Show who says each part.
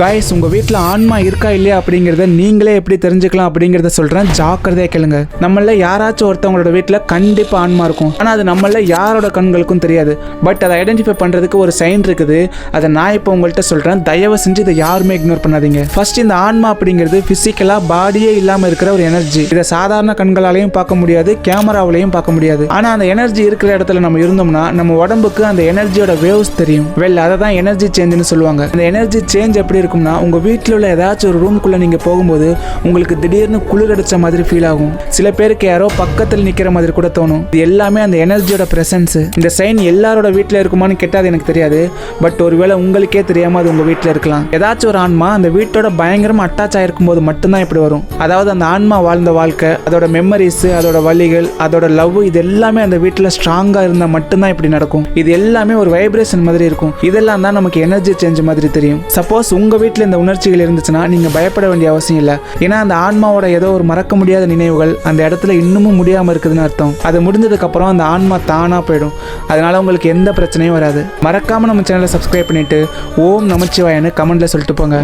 Speaker 1: Guys உங்கள் வீட்டில் ஆன்மா இருக்கா இல்லையா அப்படிங்கிறத நீங்களே எப்படி தெரிஞ்சுக்கலாம் அப்படிங்கிறத சொல்கிறேன் ஜாக்கிரதையாக கேளுங்க. நம்மள யாராச்சும் ஒருத்தவங்களோட வீட்டில் கண்டிப்பாக ஆன்மா இருக்கும். ஆனால் அது நம்மள யாரோட கண்களுக்கும் தெரியாது. பட் அதை ஐடென்டிஃபை பண்ணுறதுக்கு ஒரு சைன் இருக்குது. அதை நான் இப்போ உங்கள்கிட்ட சொல்கிறேன் தயவு செஞ்சு இதை யாருமே இக்னோர் பண்ணாதீங்க. ஃபர்ஸ்ட் இந்த ஆன்மா அப்படிங்கிறது ஃபிசிக்கலாக பாடியே இல்லாமல் இருக்கிற ஒரு எனர்ஜி இதை சாதாரண கண்களாலையும் பார்க்க முடியாது. கேமராவிலையும் பார்க்க முடியாது. ஆனால் அந்த எனர்ஜி இருக்கிற இடத்துல நம்ம இருந்தோம்னா நம்ம உடம்புக்கு அந்த எனர்ஜியோட வேவ்ஸ் தெரியும். வெல் அதை தான் எனர்ஜி சேஞ்சுன்னு சொல்லுவாங்க. அந்த எனர்ஜி சேஞ்ச் எப்படி இருக்கும்னா உங்கள் வீட்டில் உள்ள ஏதாச்சும் ஒரு ரூம்குள்ளே நீங்கள் போகும்போது உங்களுக்கு திடீர்னு குளிர் அடித்த மாதிரி ஃபீல் ஆகும். சில பேருக்கு யாரோ பக்கத்தில் நிற்கிற மாதிரி கூட தோணும். இது எல்லாமே அந்த எனர்ஜியோட ப்ரெசன்ஸு இந்த சைன் எல்லாரோட வீட்டில் இருக்குமான்னு கேட்டால் எனக்கு தெரியாது. பட் ஒருவேளை உங்களுக்கே தெரியாமல் அது உங்கள் வீட்டில் இருக்கலாம். ஏதாச்சும் ஒரு ஆன்மா அந்த வீட்டோட பயங்கரமாக அட்டாச் ஆகிருக்கும் போது மட்டும்தான் இப்படி வரும். அதாவது அந்த ஆன்மா வாழ்ந்த வாழ்க்கை அதோட மெமரிஸ் அதோட வழிகள் அதோட லவ் இது எல்லாமே அந்த வீட்டில் ஸ்ட்ராங்காக இருந்தால் மட்டும்தான் இப்படி நடக்கும். இது எல்லாமே ஒரு வைப்ரேஷன் மாதிரி இருக்கும். இதெல்லாம் தான் நமக்கு எனர்ஜி சேஞ்ச் மாதிரி தெரியும். சப்போஸ் உங்கள் வீட்டில் இந்த உணர்ச்சிகள் இருந்துச்சுன்னா நீங்கள் பயப்பட வேண்டிய அவசியம் இல்லை. ஏன்னா அந்த ஆன்மாவோட ஏதோ ஒரு மறக்க முடியாத நினைவுகள் அந்த இடத்துல இன்னமும் முடியாமல் இருக்குதுன்னு அர்த்தம். அது முடிஞ்சதுக்கப்புறம் அந்த ஆன்மா தானாக போயிடும். அதனால் உங்களுக்கு எந்த பிரச்சனையும் வராது. மறக்காமல் நம்ம சேனலை சப்ஸ்கிரைப் பண்ணிவிட்டு ஓம் நமச்சிவாயன்னு கமெண்ட்டில் சொல்லிட்டு போங்க.